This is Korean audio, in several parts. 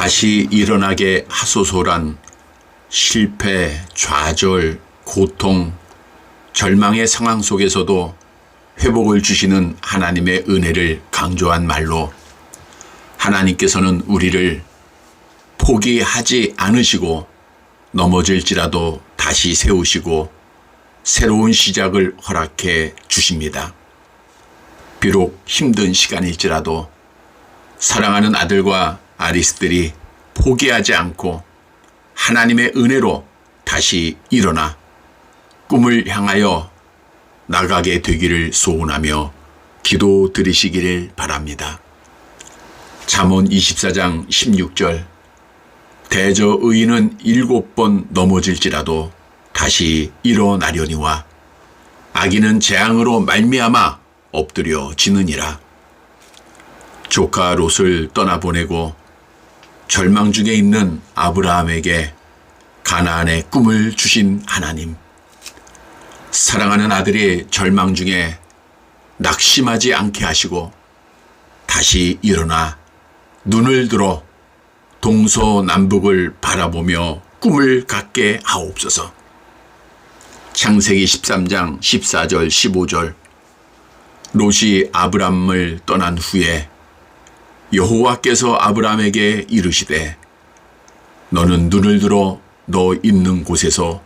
다시 일어나게 하소서란 실패, 좌절, 고통, 절망의 상황 속에서도 회복을 주시는 하나님의 은혜를 강조한 말로 하나님께서는 우리를 포기하지 않으시고 넘어질지라도 다시 세우시고 새로운 시작을 허락해 주십니다. 비록 힘든 시간일지라도 사랑하는 아들과 아리스들이 포기하지 않고 하나님의 은혜로 다시 일어나 꿈을 향하여 나가게 되기를 소원하며 기도 드리시기를 바랍니다. 잠언 24장 16절 대저 의인은 일곱 번 넘어질지라도 다시 일어나려니와 악인은 재앙으로 말미암아 엎드려 지느니라. 조카 롯을 떠나보내고 절망 중에 있는 아브라함에게 가나안의 꿈을 주신 하나님. 사랑하는 아들이 절망 중에 낙심하지 않게 하시고 다시 일어나 눈을 들어 동서남북을 바라보며 꿈을 갖게 하옵소서. 창세기 13장 14절 15절 롯이 아브람을 떠난 후에 여호와께서 아브람에게 이르시되 너는 눈을 들어 너 있는 곳에서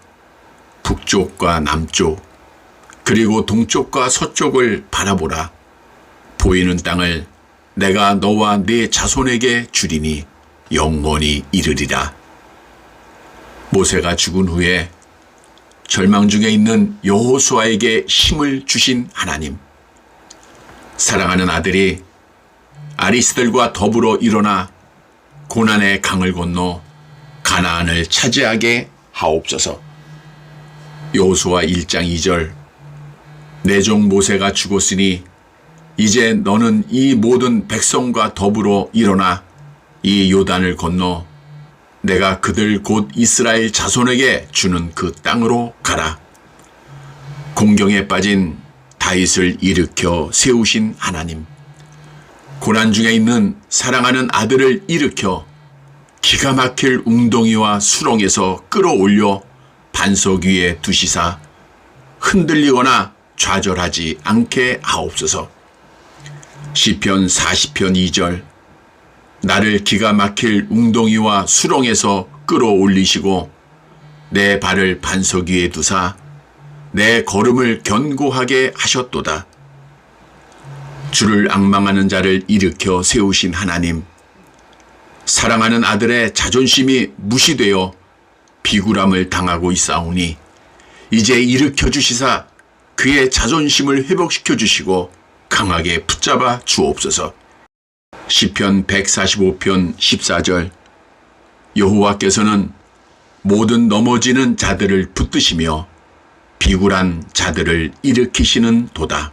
북쪽과 남쪽 그리고 동쪽과 서쪽을 바라보라. 보이는 땅을 내가 너와 네 자손에게 주리니 영원히 이르리라. 모세가 죽은 후에 절망 중에 있는 여호수아에게 힘을 주신 하나님 사랑하는 아들이 아리스들과 더불어 일어나 고난의 강을 건너 가나안을 차지하게 하옵소서. 여호수아 1장 2절 내 종 모세가 죽었으니 이제 너는 이 모든 백성과 더불어 일어나 이 요단을 건너 내가 그들 곧 이스라엘 자손에게 주는 그 땅으로 가라. 공경에 빠진 다윗을 일으켜 세우신 하나님. 고난 중에 있는 사랑하는 아들을 일으켜 기가 막힐 웅덩이와 수렁에서 끌어올려 반석 위에 두시사 흔들리거나 좌절하지 않게 하옵소서. 시편 40편 2절 나를 기가 막힐 웅덩이와 수렁에서 끌어올리시고 내 발을 반석 위에 두사 내 걸음을 견고하게 하셨도다. 주를 악망하는 자를 일으켜 세우신 하나님, 사랑하는 아들의 자존심이 무시되어 비굴함을 당하고 있사오니 이제 일으켜 주시사 그의 자존심을 회복시켜 주시고 강하게 붙잡아 주옵소서. 시편 145편 14절 여호와께서는 모든 넘어지는 자들을 붙드시며 비굴한 자들을 일으키시는 도다.